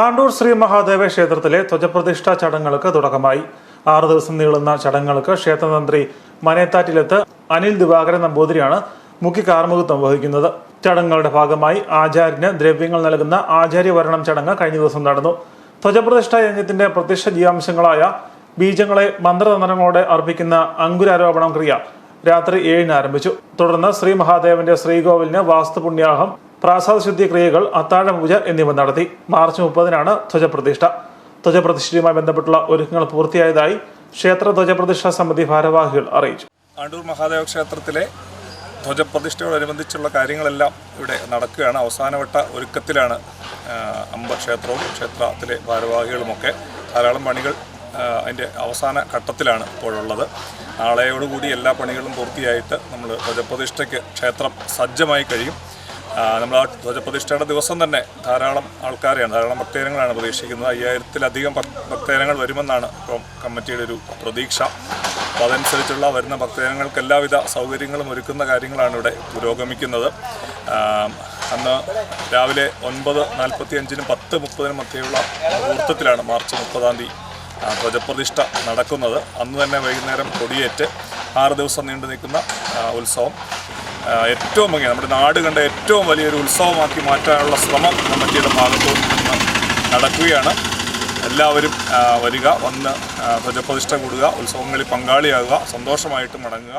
ആണ്ടൂർ ശ്രീ മഹാദേവ ക്ഷേത്രത്തിലെ ധ്വജപ്രതിഷ്ഠാ ചടങ്ങുകൾക്ക് തുടക്കമായി. ആറു ദിവസം നീളുന്ന ചടങ്ങുകൾക്ക് ക്ഷേത്രതന്ത്രി മനേത്താറ്റിലെത്ത് അനിൽ ദിവാകരൻ നമ്പൂതിരിയാണ് മുഖ്യ കാർമ്മികത്വം വഹിക്കുന്നത്. ചടങ്ങുകളുടെ ഭാഗമായി ആചാര്യന് ദ്രവ്യങ്ങൾ നൽകുന്ന ആചാര്യവരണം ചടങ്ങ് കഴിഞ്ഞ ദിവസം നടന്നു. ധ്വജപ്രതിഷ്ഠാ യജ്ഞത്തിന്റെ പ്രത്യക്ഷ ജീവാംശങ്ങളായ ബീജങ്ങളെ മന്ത്രതന്ത്രങ്ങളോടെ അർപ്പിക്കുന്ന അങ്കുരാരോപണം ക്രിയ രാത്രി ഏഴിന് ആരംഭിച്ചു. തുടർന്ന് ശ്രീ മഹാദേവന്റെ ശ്രീകോവിലിന് വാസ്തുപുണ്യാഹം പ്രാസാദ ശുദ്ധി ക്രിയകൾ അത്താഴ പൂജ എന്നിവ നടത്തി മാർച്ച് മുപ്പതിനാണ് ധ്വജപ്രതിഷ്ഠ. ധ്വജപ്രതിഷ്ഠയുമായി ബന്ധപ്പെട്ടുള്ള ഒരുക്കങ്ങൾ പൂർത്തിയായതായി ക്ഷേത്ര ധ്വജപ്രതിഷ്ഠ സമിതി ഭാരവാഹികൾ അറിയിച്ചു. ആണ്ടൂർ മഹാദേവ ക്ഷേത്രത്തിലെ ധ്വജപ്രതിഷ്ഠയോടനുബന്ധിച്ചുള്ള കാര്യങ്ങളെല്ലാം ഇവിടെ നടക്കുകയാണ്. അവസാനവട്ട ഒരുക്കത്തിലാണ് അമ്പ ക്ഷേത്രവും ക്ഷേത്രത്തിലെ ഭാരവാഹികളുമൊക്കെ ധാരാളം പണികൾ അതിന്റെ അവസാന ഘട്ടത്തിലാണ് ഇപ്പോഴുള്ളത്. നാളെയോടുകൂടി എല്ലാ പണികളും പൂർത്തിയായിട്ട് നമ്മൾ ധ്വജപ്രതിഷ്ഠയ്ക്ക് ക്ഷേത്രം സജ്ജമായി കഴിയും. നമ്മൾ ആ ധ്വജപ്രതിഷ്ഠയുടെ ദിവസം തന്നെ ധാരാളം ആൾക്കാരെയാണ് ധാരാളം ഭക്തജനങ്ങളാണ് പ്രതീക്ഷിക്കുന്നത്. അയ്യായിരത്തിലധികം ഭക്- ഭക്തജനങ്ങൾ വരുമെന്നാണ് ഇപ്പം കമ്മിറ്റിയുടെ ഒരു പ്രതീക്ഷ. അപ്പോൾ അതനുസരിച്ചുള്ള വരുന്ന ഭക്തജനങ്ങൾക്ക് എല്ലാവിധ സൗകര്യങ്ങളും ഒരുക്കുന്ന കാര്യങ്ങളാണ് ഇവിടെ പുരോഗമിക്കുന്നത്. അന്ന് രാവിലെ ഒൻപത് നാൽപ്പത്തി അഞ്ചിനും പത്ത് മുപ്പതിനും മധ്യയുള്ള മുഹൂർത്തത്തിലാണ് മാർച്ച് മുപ്പതാം തീയതി ധ്വജപ്രതിഷ്ഠ നടക്കുന്നത്. അന്ന് തന്നെ വൈകുന്നേരം കൊടിയേറ്റ് ആറ് ദിവസം നീണ്ടു നിൽക്കുന്ന ഉത്സവം. ഏറ്റവും ഭംഗി നമ്മുടെ നാട് കണ്ട ഏറ്റവും വലിയൊരു ഉത്സവമാക്കി മാറ്റാനുള്ള ശ്രമം കമ്മിറ്റിയുടെ ഭാഗത്തുനിന്ന് നടക്കുകയാണ്. എല്ലാവരും വരിക വന്ന് ധ്വജപ്രതിഷ്ഠ കൂടുക ഉത്സവങ്ങളിൽ പങ്കാളിയാകുക സന്തോഷമായിട്ട് മടങ്ങുക.